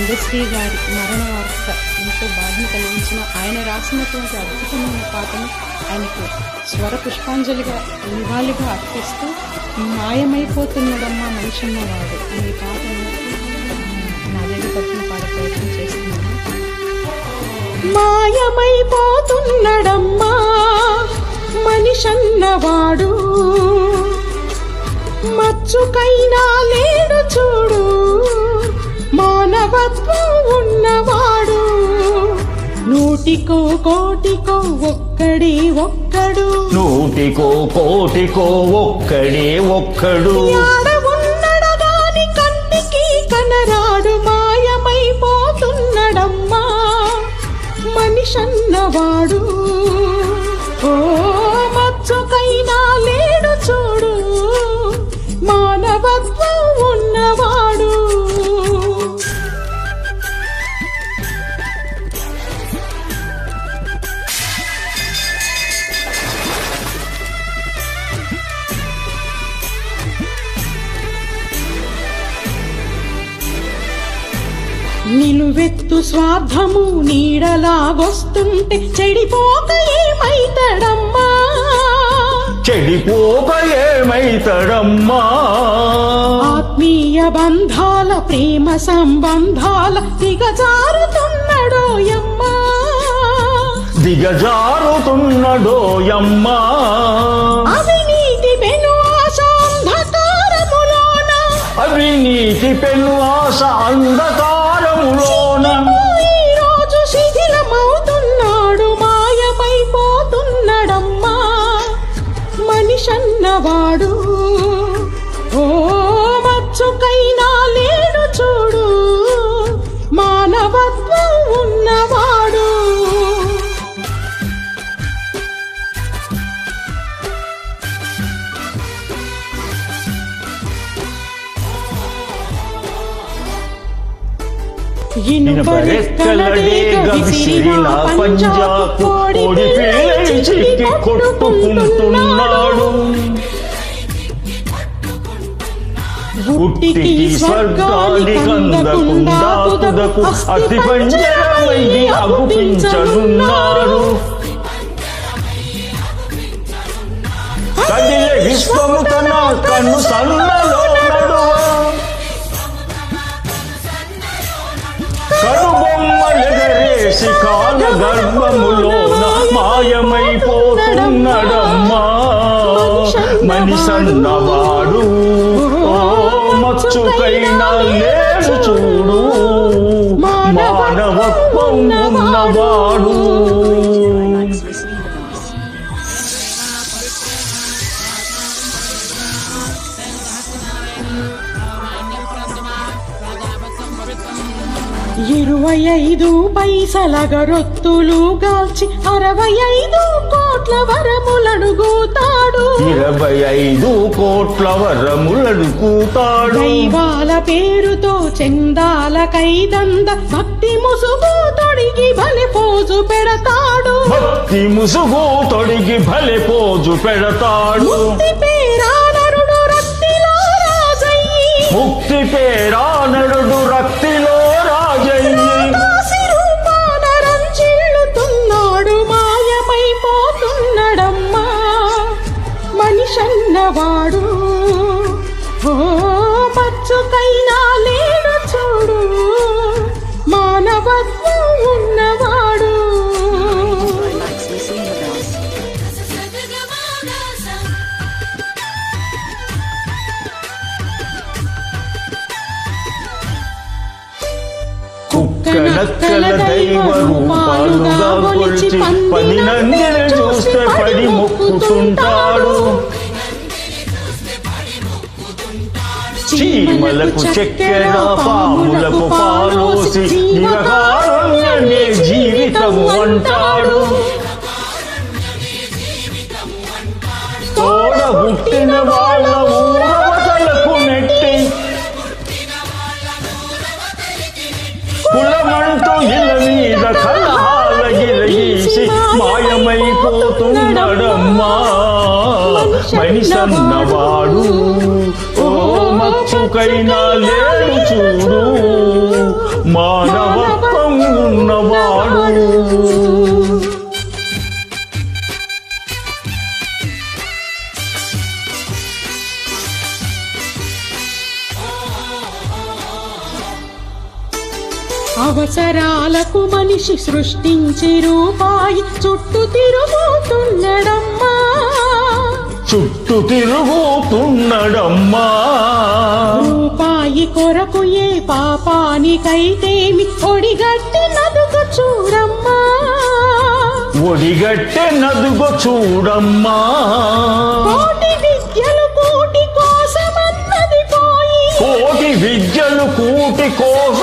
అందశ్రీ గారి మరణ వార్త ఎంతో బాధను కలిగించిన ఆయన రాసినటువంటి అద్భుతమైన పాటను ఆయనకు స్వర పుష్పాంజలిగా నివాళిగా అర్పిస్తూ మాయమైపోతున్నాడమ్మా మనిషిన్నవాడు ఈ పాటను నా పట్టిన పాట ప్రయత్నం చేస్తున్నాను. మాయమైపోతున్నాడమ్మా మనిషన్నవాడు మచ్చుకైనా లేడు చూడు ఉన్నవాడు నూటికో కోటికో ఒక్కడి ఒక్కడు. నూటికో కోటికో ఒక్కడే ఒక్కడు. యాడ ఉన్నడు గాని కంటికి కనరాడు మాయమైపోతున్నడమ్మా. మనిషన్నవాడు. ఓ మచ్చుకైనా లేడు నిలువెత్తు స్వార్థము నీడలాగొస్తుంటే చెడిపోక ఏమైతడమ్మా? చెడిపోక ఏమైతడమ్మా? ఆత్మీయ బంధాల ప్రేమ సంబంధాల దిగజారుతున్నడోయమ్మా దిగజారుతున్నడోయమ్మా. అవినీతి పెను ఆశ అంధకారములోన. అవినీతి పెను ఆశ 不说难 కొట్టుకుంటున్నాడు. పుట్టికి స్వర్గాన్ని కందకుండా తుదకు అతి పంజరమైది కనుబొమ్మలెగరేసి కాల గర్భములోన మాయమైపోతున్నడమ్మా. మనిషన్నవాడు ఇరవై ఐదు పైసల గరొత్తులు గాల్చి అరవై ఐదు కోట్ల వరములడుగుతాడు. ఇరవై ఐదు కోట్ల వరములను కూతాడు దైవాల పేరుతో చందాల కైదంద భక్తి ముసుగు తొడిగి బలి పోజు పెడతాడు. భక్తి ముసుగు తొడిగి భలే పోజు పెడతాడు. ముక్తి పేరా నరుడు రక్తిలో మనిషన్నవాడు ఓ మచ్చుకైనా లేడు చూడు. మానవత్వం ఉన్నవాడు. కుక్కనక్కల దైవ రూపాలుగా కొలిచి పని నందిని చూస్తే పడి మొక్కుతుంటాడు. చీమలకు చక్కెర పాములకు పాలోసి నిరకారణ్యమే జీవితము అంటాడు. తోడ పుట్టిన వాళ్ళ ఊరవతలకు నెట్టి కులమంటూ ఇల మీద కలహాల గిలగీసి మాయమైపోతున్నాడమ్మా. మనిషన్నవాడు ఓ లేడు చూడు. మానవత్వం ఉన్నవాడు. అవసరాలకు మనిషి సృష్టించి రూపాయి చుట్టూ తిరుగుతున్నాడమ్మా చుట్టూ తిరుగుతున్నడమ్మా. రూపాయి కొరకు ఏ పాపానికైతేమి? ఒడిగట్టి నదుకు చూడమ్మా. ఒడిగట్టె నదుగో చూడమ్మా. కోటి విద్యలు కోటి కోసమన్నది పోయి. కోటి విద్యలు కూటి పోయి